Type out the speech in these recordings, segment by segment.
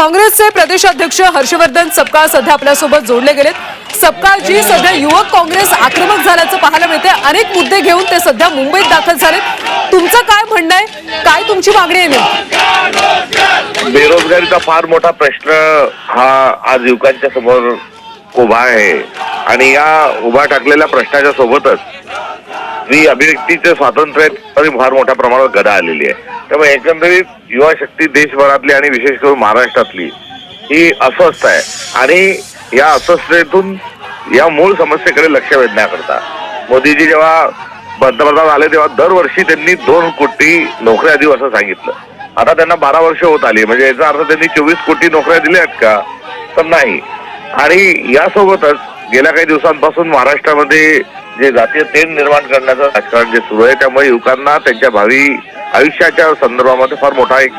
काँग्रेसचे प्रदेशाध्यक्ष हर्षवर्धन सपकाळ सध्या आपल्यासोबत जोडले गेलेत. सपकाळजी सध्या युवक काँग्रेस आक्रमक झाल्याचं पाहायला मिळते अनेक मुद्दे घेऊन ते सध्या मुंबईत दाखल झालेत. तुमचं काय म्हणणं आहे? काय तुमची मागणी आहे बेरोजगारीचा फार मोठा प्रश्न हा आज युवकांच्या समोर उभा आहे. आणि या उभा टाकलेल्या प्रश्नाच्या सोबतच जी अभिव्यक्तीचे स्वातंत्र्य आहे, तरी फार मोठ्या प्रमाणात गदा आलेली आहे. त्यामुळे एकंदरीत युवा शक्ती देशभरातली आणि विशेष करून महाराष्ट्रातली ही अस्वस्थ आहे. आणि या अस्वस्थतेतून या मूळ समस्येकडे लक्ष वेधण्याकरता मोदीजी जेव्हा पंतप्रधान आले तेव्हा दरवर्षी त्यांनी दोन कोटी नोकऱ्या देऊ असं सांगितलं. आता त्यांना बारा वर्ष होत आली म्हणजे याचा अर्थ त्यांनी चोवीस कोटी नोकऱ्या दिल्या आहेत का? तर नाही. आणि यासोबतच गेल्या काही दिवसांपासून महाराष्ट्रामध्ये जे जातीय तेन निर्माण करण्याचं राजकारण जे सुरू आहे त्यामुळे युवकांना त्यांच्या भावी आयुष्याच्या संदर्भामध्ये फार मोठा एक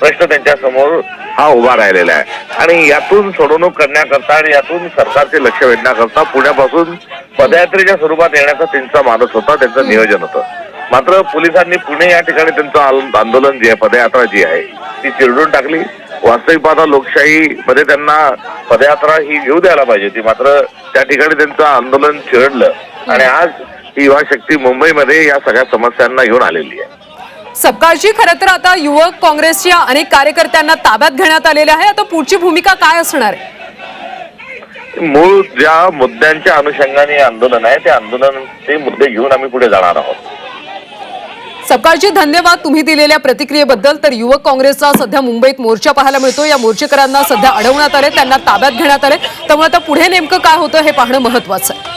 प्रश्न त्यांच्यासमोर हा उभा राहिलेला आहे. आणि यातून सोडवणूक करण्याकरता आणि यातून सरकारचे लक्ष वेधण्याकरता पुण्यापासून पदयात्रेच्या स्वरूपात येण्याचा त्यांचा मानस होता त्यांचं नियोजन होतं. मात्र पोलिसांनी पुणे या ठिकाणी त्यांचं आंदोलन जे आहे पदयात्रा जी आहे ती चिरडून टाकली. वास्तविक पाहता लोकशाही मध्ये त्यांना पदयात्रा ही घेऊ द्यायला पाहिजे होती. मात्र त्या ठिकाणी त्यांचं आंदोलन चिरडलं. आणि आज ही युवा शक्ती मुंबईमध्ये या सगळ्या समस्यांना घेऊन आलेली आहे. सपकाळजी खरं तर आता युवक काँग्रेसच्या अनेक कार्यकर्त्यांना ताब्यात घेण्यात आलेले आहे. आता पुढची भूमिका काय असणार आहे? मूळ ज्या मुद्द्यांच्या अनुषंगाने हे आंदोलन आहे ते आंदोलन ते मुद्दे घेऊन आम्ही पुढे जाणार आहोत. सपकाळजी धन्यवाद तुम्ही दिलेल्या प्रतिक्रियेबद्दल. तर युवक काँग्रेसचा सध्या मुंबईत मोर्चा पाहायला मिळतो या मोर्चेकरांना सध्या अडवण्यात आले त्यांना ताब्यात घेण्यात आले. त्यामुळे आता पुढे नेमकं काय होतं हे पाहणं महत्वाचं आहे.